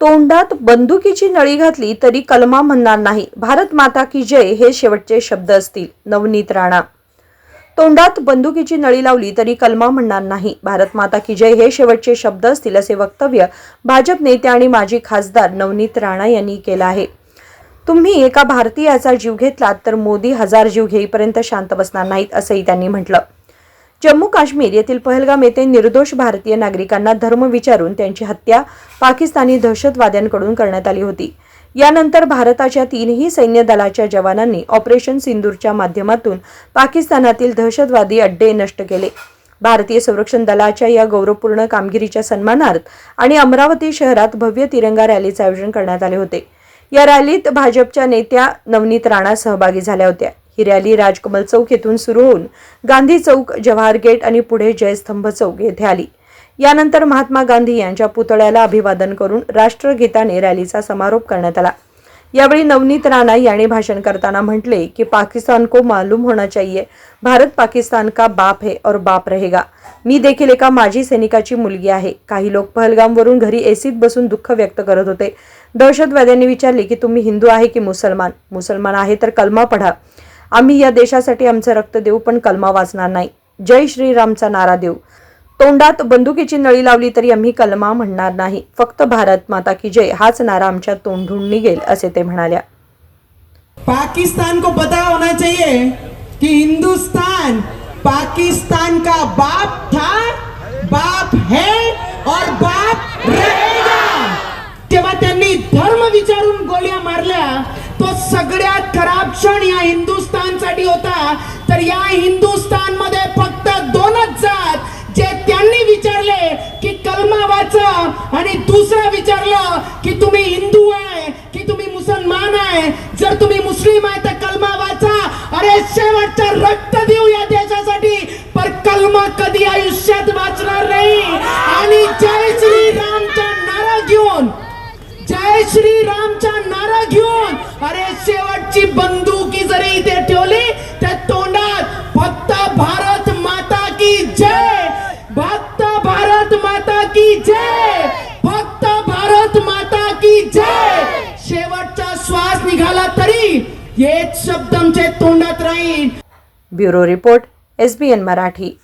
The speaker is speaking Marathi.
तोंडात बंदुकीची नळी घातली तरी कलमा म्हणणार नाही. भारत माता की जय हे शेवटचे शब्द असतील. नवनीत राणा. तोंडात बंदुकीची नळी लावली तरी कलमा म्हणणार नाही. भारत माता की जय हे शेवटचे शब्द असतील असे वक्तव्य भाजप नेते आणि माजी खासदार नवनीत राणा यांनी केलं आहे. तुम्ही एका भारतीयाचा जीव घेतलात तर मोदी हजार जीव घेईपर्यंत शांत बसणार नाहीत असंही त्यांनी म्हटलं. जम्मू काश्मीर येथील पहलगाम येथे निर्दोष भारतीय नागरिकांना धर्म विचारून त्यांची हत्या पाकिस्तानी दहशतवाद्यांकडून करण्यात आली होती. यानंतर भारताच्या तीनही सैन्य दलाच्या जवानांनी ऑपरेशन सिंदूरच्या माध्यमातून पाकिस्तानातील दहशतवादी अड्डे नष्ट केले. भारतीय संरक्षण दलाच्या या गौरवपूर्ण कामगिरीच्या सन्मानार्थ आणि अमरावती शहरात भव्य तिरंगा रॅलीचे आयोजन करण्यात आले होते. या रॅलीत भाजपच्या नेत्या नवनीत राणा सहभागी झाल्या होत्या. ही रॅली राजकमल चौक येथून सुरू होऊन गांधी चौक जवाहर गेट आणि पुढे जयस्तंभ चौक येथे आली. यानंतर महात्मा गांधी यांच्या पुतळ्याला अभिवादन करून राष्ट्रगीताने रॅलीचा समारोप करण्यात आला. यावेळी नवनीत राणा यांनी भाषण करताना म्हटले की पाकिस्तान को मालूम होना चाहिए. भारत पाकिस्तान का बाप है और बाप रहेगा. मी देखील एका माजी सैनिकाची मुलगी आहे. काही लोक पहलगामवरून घरी एसीत बसून दुःख व्यक्त करत होते. दहशतवाद्यांनी विचारले की तुम्ही हिंदू आहे की मुसलमान? मुसलमान आहे तर कलमा पढा. आम्ही या देशासाठी आमचं रक्त देऊ पण कलमा वाचणार नाही. जय श्रीरामचा नारा देऊ. तोंडात बंदुकीची नळी लावली तरी आम्ही कलमा म्हणणार नाही. फक्त भारत माता की जय हाच नारा आमच्या तोंडून निघेल असे ते म्हणाल्या. पाकिस्तान को पता होना चाहिए कि हिंदुस्तान पाकिस्तान का बाप था बाप है और बाप रहेगा। तेव्हा त्यांनी धर्म विचारून गोळ्या मारल्या तो सगळ्यात खराब क्षण या साठी होता. तर या हिंदुस्थानमध्ये फक्त दोनच जात जे त्यांनी विचारले की कलमा वाचा आणि दुसरं विचारलं की तुम्ही हिंदू आहे की तुम्ही मुसलमान आहे. जर तुम्ही मुस्लिम आहे तर कलमा वाचा अरे शेवटचं रक्त देऊ या देशासाठी. पर कलमा कधी आयुष्यात वाचणार नाही. आणि जय श्री रामचा नारा घेऊन जय श्री रामचा नारा घेऊन अरे शेवटची बंधू जरी इथे ठेवली त्या तोंडात फक्त भारत माता की जय. भक्त भारत माता की जय. भक्त भारत माता की जय. शेवटचा श्वास निघाला तरी हेच शब्द आमच्या तोंडात राहील. Bureau report S B N Marathi.